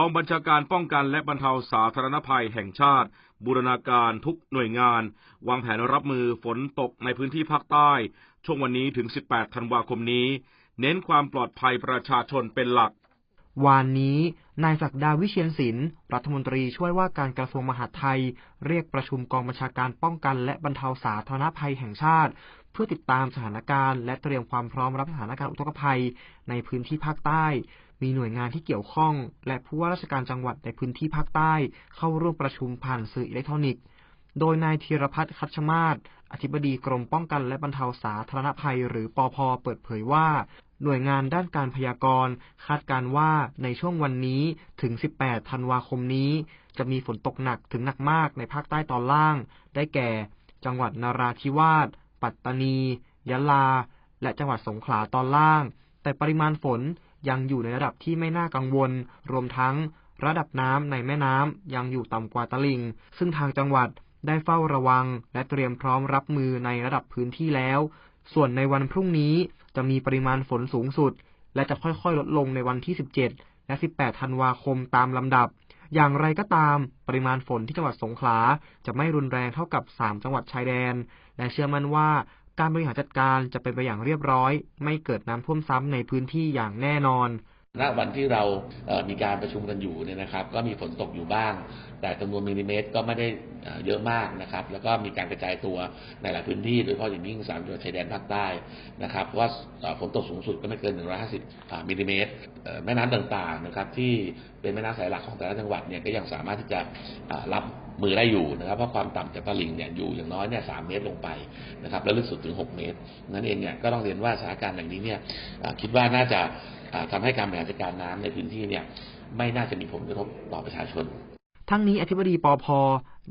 กองบัญชาการป้องกันและบรรเทาสาธารณภัยแห่งชาติ บูรณาการทุกหน่วยงาน วางแผนรับมือฝนตกในพื้นที่ภาคใต้ ช่วงวันนี้ถึง 18 ธันวาคมนี้ เน้นความปลอดภัยประชาชนเป็นหลัก วานนี้ นายศักดาวิเชียนศิลป์รัฐมนตรีช่วยว่าการกระทรวงมหาดไทย เรียกประชุมกองบัญชาการป้องกันและบรรเทาสาธารณภัยแห่งชาติ เพื่อติดตามสถานการณ์และเตรียมความพร้อมรับสถานการณ์อุทกภัยในพื้นที่ภาคใต้ มีหน่วยงานที่เกี่ยวข้อง และผู้ว่าราชการจังหวัดในพื้นที่ภาคใต้ เข้าร่วมประชุมผ่านสื่ออิเล็กทรอนิกส์ โดยนายธีรพัฒน์คัชมาศอธิบดีกรมป้องกันและบรรเทาสาธารณภัย หรือปอพเปิดเผยว่า หน่วยงานด้านการพยากรณ์ คาดการณ์ว่าในช่วงวันนี้ถึง 18 ธันวาคมนี้ จะมีฝนตกหนักถึงหนักมากในภาคใต้ตอนล่าง ได้แก่ จังหวัดนราธิวาส ปัตตานี ยะลา และจังหวัดสงขลาตอนล่าง แต่ปริมาณฝน ยังอยู่ในระดับที่ไม่น่ากังวล รวมทั้งระดับน้ำในแม่น้ำยังอยู่ต่ำกว่าตลิ่ง ซึ่งทางจังหวัดได้เฝ้าระวัง และเตรียมพร้อมรับมือในระดับพื้นที่แล้ว ส่วนในวันพรุ่งนี้จะมีปริมาณฝนสูงสุด และจะค่อยๆ ลดลงในวันที่ 17 และ 18 ธันวาคมตามลำดับ อย่างไรก็ตาม ปริมาณฝนที่จังหวัดสงขลาจะไม่รุนแรงเท่ากับ 3 จังหวัดชายแดน และเชื่อมั่นว่า การบริหารจัดการจะเป็นไปอย่างเรียบร้อย ไม่เกิดน้ำท่วมซ้ำในพื้นที่อย่างแน่นอนณวันที่เรามีการประชุมกันอยู่เนี่ยนะครับ ก็มีฝนตกอยู่บ้าง แต่จำนวนมิลลิเมตรก็ไม่ได้เยอะมากนะครับ แล้วก็มีการกระจายตัวในหลายพื้นที่ โดยเฉพาะอย่างยิ่งสามจังหวัดชายแดนภาคใต้นะครับเพราะว่าฝนตกสูงสุดก็ไม่เกิน 150มิลลิเมตรแม่น้ำต่างๆนะครับที่เป็นแม่น้ำสายหลักของแต่ละจังหวัดเนี่ยก็ยังสามารถที่จะรับ มือได้อยู่นะครับเพราะความต่ำจากตลิ่งเนี่ยอยู่อย่างน้อยเนี่ยสามเมตรลงไปนะครับแล้วลึกสุดถึง 6 เมตร นั่นเองเนี่ยก็ต้องเรียนว่าสถานการณ์อย่างนี้เนี่ยคิดว่าน่าจะทำทำให้การบริหารจัดการน้ำในพื้นที่เนี่ยไม่น่าจะมีผลกระทบต่อประชาชน ทั้งนี้อธิบดีปอพ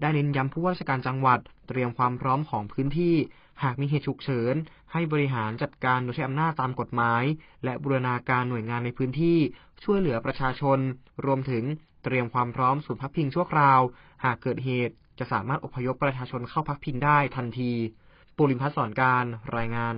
ได้เน้นย้ำผู้ว่าราชการจังหวัด เตรียมความพร้อมของพื้นที่ หากมีเหตุฉุกเฉิน ให้บริหารจัดการโดยใช้อำนาจตามกฎหมาย และบูรณาการหน่วยงานในพื้นที่ ช่วยเหลือประชาชน รวมถึงเตรียมความพร้อมศูนย์พักพิงชั่วคราว หากเกิดเหตุจะสามารถอพยพประชาชนเข้าพักพิงได้ทันที ปุริมพัฒน์สอนการรายงาน